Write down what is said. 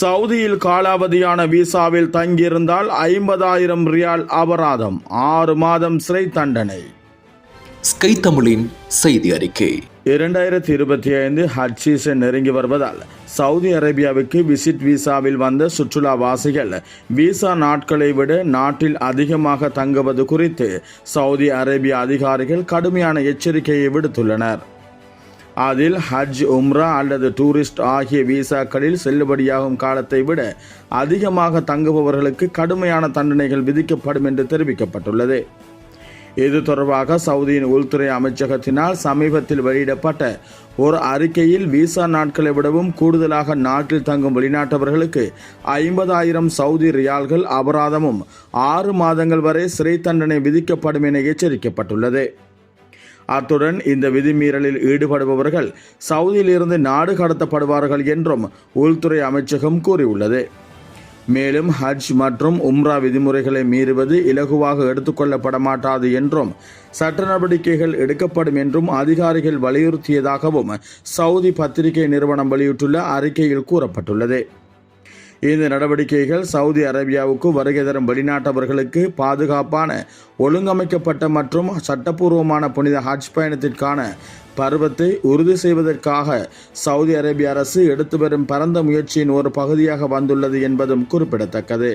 சவுதியில் காலாவதியான விசாவில் தங்கியிருந்தால் ஐம்பதாயிரம் ரியால் அபராதம். ஆறு மாதம் சிறை தண்டனை. ஸ்கை தமிழின் செய்தி அறிக்கை. இரண்டாயிரத்தி இருபத்தி ஐந்து ஹஜ் சீசன் நெருங்கி வருவதால் சவுதி அரேபியாவுக்கு விசிட் விசாவில் வந்த சுற்றுலாவாசிகள் விசா நாட்களை விட நாட்டில் அதிகமாக தங்குவது குறித்து சவுதி அரேபிய அதிகாரிகள் கடுமையான எச்சரிக்கையை விடுத்துள்ளனர். அதில் ஹஜ் உம்ரா அல்லது டூரிஸ்ட் ஆகிய விசாக்களில் செல்லுபடியாகும் காலத்தை விட அதிகமாக தங்குபவர்களுக்கு கடுமையான தண்டனைகள் விதிக்கப்படும் என்று தெரிவிக்கப்பட்டுள்ளது. இது தொடர்பாக சவுதியின் உள்துறை அமைச்சகத்தினால் சமீபத்தில் வெளியிடப்பட்ட ஒரு அறிக்கையில் விசா நாட்களை விடவும் கூடுதலாக நாட்டில் தங்கும் வெளிநாட்டவர்களுக்கு ஐம்பதாயிரம் சவுதி ரியால்கள் அபராதமும் ஆறு மாதங்கள் வரை சிறை தண்டனை விதிக்கப்படும் என எச்சரிக்கப்பட்டுள்ளது. அத்துடன் இந்த விதிமீறலில் ஈடுபடுபவர்கள் சவுதியிலிருந்து நாடு கடத்தப்படுவார்கள் என்றும் உள்துறை அமைச்சகம் கூறியுள்ளது. மேலும் ஹஜ் மற்றும் உம்ரா விதிமுறைகளை மீறுவது இலகுவாக எடுத்துக்கொள்ளப்பட மாட்டாது என்றும் சட்ட நடவடிக்கைகள் எடுக்கப்படும் என்றும் அதிகாரிகள் வலியுறுத்தியதாகவும் சவுதி பத்திரிகை நிறுவனம் வெளியிட்டுள்ள அறிக்கையில் கூறப்பட்டுள்ளது. இந்த நடவடிக்கைகள் சவுதி அரேபியாவுக்கு வருகை தரும் வெளிநாட்டவர்களுக்கு பாதுகாப்பான ஒழுங்கமைக்கப்பட்ட மற்றும் சட்டப்பூர்வமான புனித ஹஜ் பயணத்திற்கான பருவத்தை உறுதி செய்வதற்காக சவுதி அரேபிய அரசு எடுத்து வரும் பரந்த முயற்சியின் ஒரு பகுதியாக வந்துள்ளது என்பதும் குறிப்பிடத்தக்கது.